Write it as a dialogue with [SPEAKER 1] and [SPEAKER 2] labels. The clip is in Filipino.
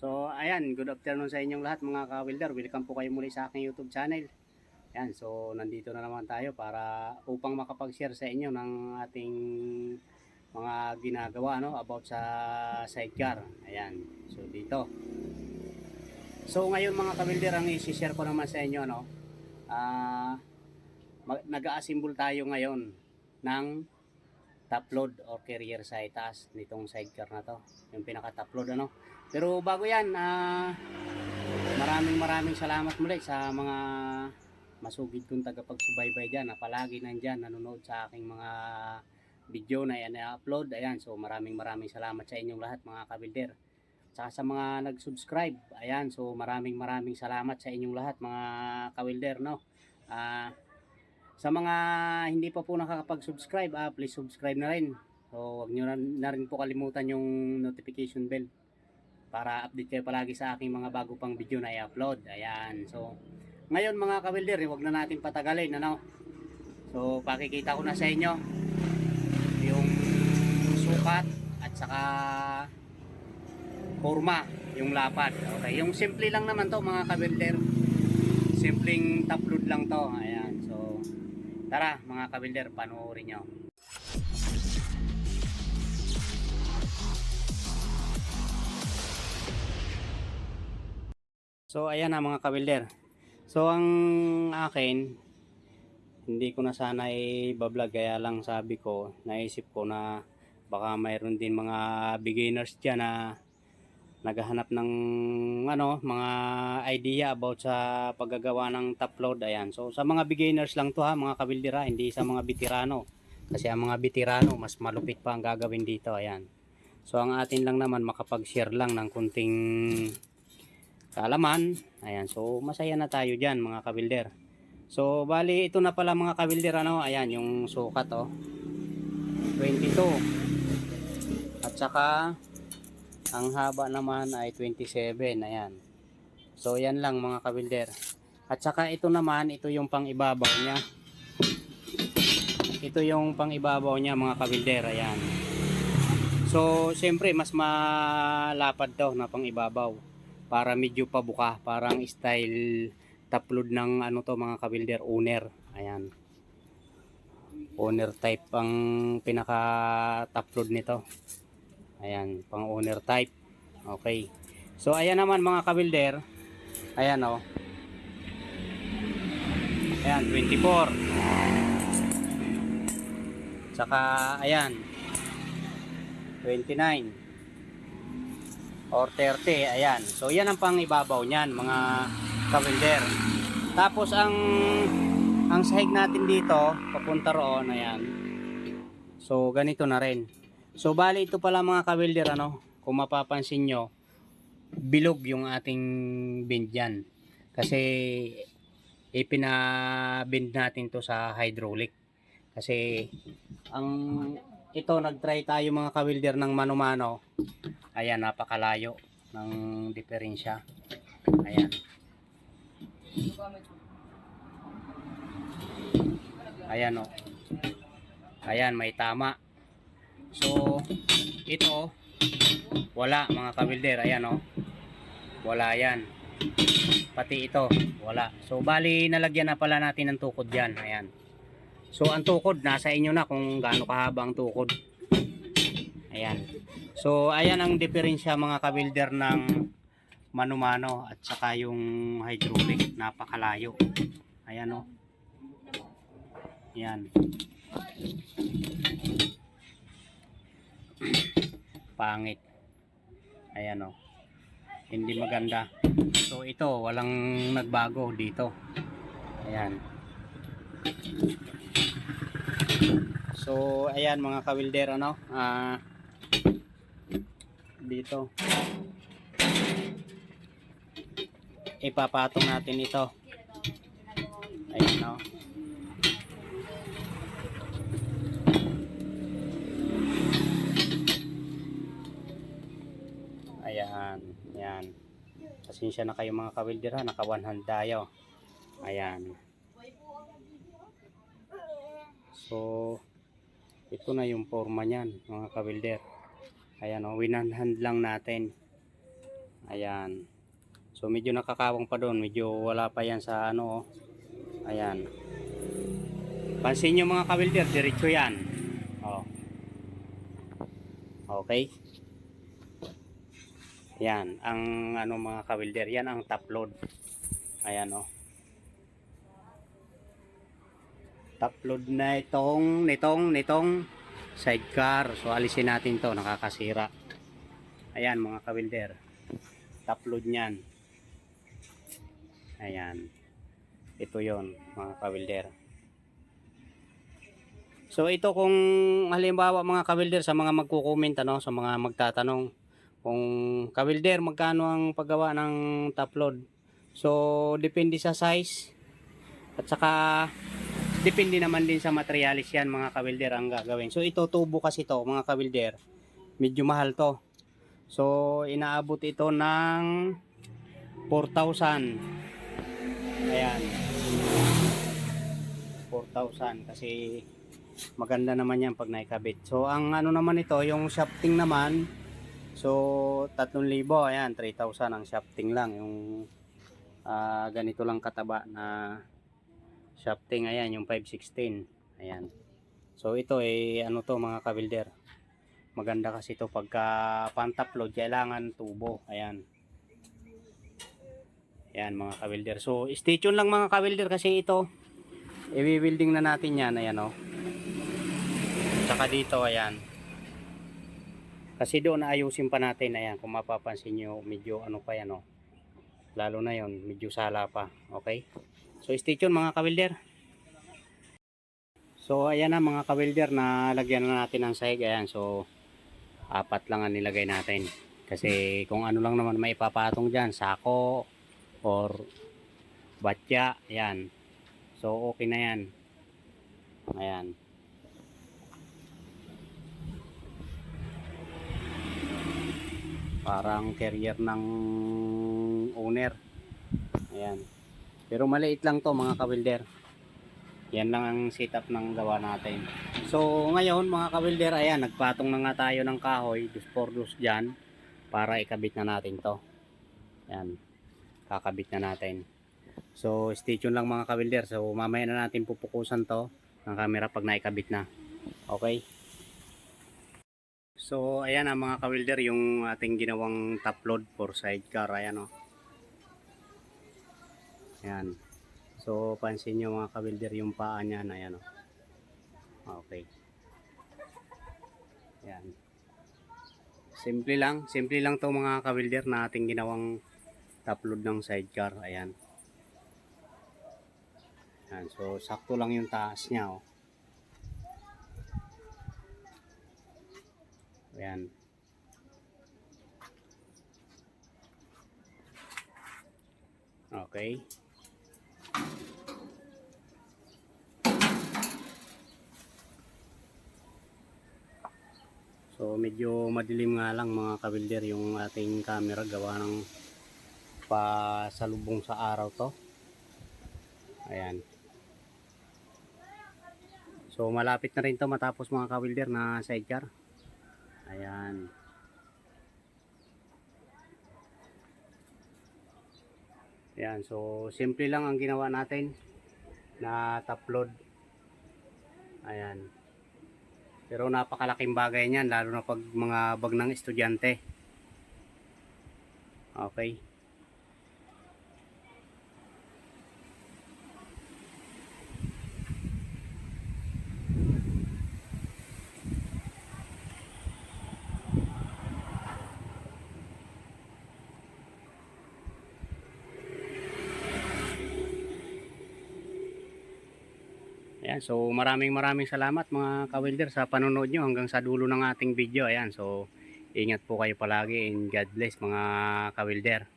[SPEAKER 1] So, ayan, good afternoon sa inyong lahat mga ka-welder. Welcome po kayo muli sa aking YouTube channel. Ayan, so nandito na naman tayo para upang makapag-share sa inyo ng ating mga ginagawa no about sa sidecar. Ayan, so dito. So ngayon mga ka-welder, ang i-share ko naman sa inyo no. Ah, mag- nag-assemble tayo ngayon ng top load or carrier sa itaas nitong sidecar na to. Yung pinaka top load ano. Pero bago yan, ah, maraming maraming salamat muli sa mga masugid kong tagapagsubaybay dyan na palagi nandyan, nanonood sa aking mga video na yan na-upload. Ayan, so maraming maraming salamat sa inyong lahat mga kabilder. Saka sa mga nag-subscribe, ayan, so maraming maraming salamat sa inyong lahat mga kawilder, no? Ah, sa mga hindi pa po nakakapag-subscribe, ah, please subscribe na rin. So, wag nyo na, na rin po kalimutan yung notification bell para update kayo palagi sa aking mga bago pang video na i-upload. Ayan. So, ngayon mga kawilder, wag na natin patagalin, ano? So, pakikita ko na sa inyo yung sukat at saka forma, yung lapad. Okay, yung simple lang naman to mga kawilder. Simpleng top load lang to. Ayan. So, tara mga kawilder, panoorin nyo. So ayan na mga kawilder. So ang akin hindi ko na sana i-vlog kaya lang sabi ko, naisip ko na baka mayroon din mga beginners diyan na naghahanap ng ano, mga idea about sa paggagawa ng top load ayan. So sa mga beginners lang to ha, mga kawilder ha, hindi sa mga veterano. Kasi ang mga veterano mas malupit pa ang gagawin dito ayan. So ang atin lang naman makapag-share lang ng kunting kaalaman. Ayan, so masaya na tayo diyan mga kabilder. So bali ito na pala mga kabilder ano, ayan yung sukat oh. 22. At saka ang haba naman ay 27, ayan. So yan lang mga kabilder. At saka ito naman, ito yung pang ibabaw niya. Ito yung pang ibabaw niya mga kabilder, ayan. So, siyempre mas malapad daw na pang ibabaw para medyo pabuka, parang style taplod ng ano to mga kabilder owner. Ayan. Owner type ang pinaka taplod nito. Ayan, pang owner type. Okay. So ayan naman mga kabilder. Ayan oh. Ayan, 24. Saka ayan, 29 or 30 ayan. So yan ang pang ibabaw niyan mga kabilder tapos ang ang sahig natin dito papunta roon ayan. So ganito na rin. So bali ito pala mga kabilder ano kung mapapansin nyo bilog yung ating bend yan. Kasi ipinabend natin to sa hydraulic. Kasi ang ito nagtry tayo mga kawilder ng mano-mano. Ayan napakalayo ng diferensya. Ayan. Ayan o ayan may tama. So ito wala mga kawilder ayan o wala yan. Pati ito wala. So bali nalagyan na pala natin ng tukod yan. Ayan So ang tukod nasa inyo na kung gaano kahaba ang tukod. Ayan. So ayan ang diferensya mga kabilder ng mano-mano at saka yung hydraulic napakalayo. Ayan oh. Ayan. Pangit. Ayan oh. Hindi maganda. So ito walang nagbago dito. Ayan. So, ayan mga kawilder, ano, ah, dito. Ipapatong natin ito. Ayan, no. Ayan, ayan. Pasensya na kayo mga kawilder ha, naka one hand tayo. Ayan. So, ito na yung forma niyan, mga kabilder. Ayan o, winanhand lang natin. Ayan. So medyo nakakawang pa doon, medyo wala pa yan sa ano. oh. Ayan. Pansin nyo mga kawilder, diretso yan. Oh. Okay. Yan, ang ano mga kawilder, yan ang top load. Ayan oh. Top load na itong, nitong, nitong sidecar. So alisin natin to, nakakasira. Ayan mga kawilder. Top load niyan. Ayan. Ito yon mga kawilder. So ito kung halimbawa mga kawilder sa mga magko-comment ano, sa mga magtatanong kung kawilder magkano ang paggawa ng top. So depende sa size at saka depende naman din sa materialis yan mga kawilder ang gagawin. So ito tubo kasi to mga kawilder. Medyo mahal to. So inaabot ito ng 4,000. Ayan. 4,000 kasi maganda naman yan pag naikabit. So ang ano naman ito, yung shafting naman, so 3,000, ayan, 3,000 ang shafting lang. Yung ah, ganito lang kataba na shafting, ayan, yung 516. Ayan. So ito eh, ano to mga kabilder. Maganda kasi ito pagka pantap load, kailangan tubo. Ayan. Ayan mga kabilder. So stay tuned lang mga kabilder kasi ito, i-building na natin yan. Ayan o. Oh. Tsaka dito, ayan. Kasi doon ayusin pa natin, ayan, kung mapapansin nyo, medyo ano pa yan, oh. Lalo na yon medyo sala pa, okay? So, stay tuned mga kawilder. So, ayan na mga kawilder, na lagyan na natin ng sahig, ayan, so, apat lang ang nilagay natin. Kasi, kung ano lang naman may ipapatong dyan, sako, or batya, ayan. So, okay na yan. Ayan. parang carrier ng owner ayan pero maliit lang to mga kawilder yan lang ang setup ng gawa natin. So ngayon mga kawilder ayan nagpatong na nga tayo ng kahoy dus por dyan para ikabit na natin to. Ayan kakabit na natin. So stay tuned lang mga kawilder so mamaya na natin pupukusan to ng camera pag naikabit na. Okay? So, ayan ang mga kawilder, yung ating ginawang top load for sidecar. Ayan o. Ayan. So, pansin nyo mga kawilder, yung paa niyan. Ayan o. Okay. Ayan. Simple lang. Simple lang to mga kawilder na ating ginawang top load ng sidecar. Ayan. Ayan. So, sakto lang yung taas niya o. Ayan. Okay. So medyo madilim nga lang mga kabilder yung ating camera gawa ng pasalubong sa araw to. Ayan. So malapit na rin to matapos mga kabilder na sidecar. Ayan. Ayan, so simple lang ang ginawa natin na top load. Ayan. Pero napakalaking bagay niyan lalo na pag mga bag ng estudyante. Okay. Ayan, so maraming maraming salamat mga kawilder sa panonood nyo hanggang sa dulo ng ating video. Ayan, so ingat po kayo palagi and God bless mga kawilder.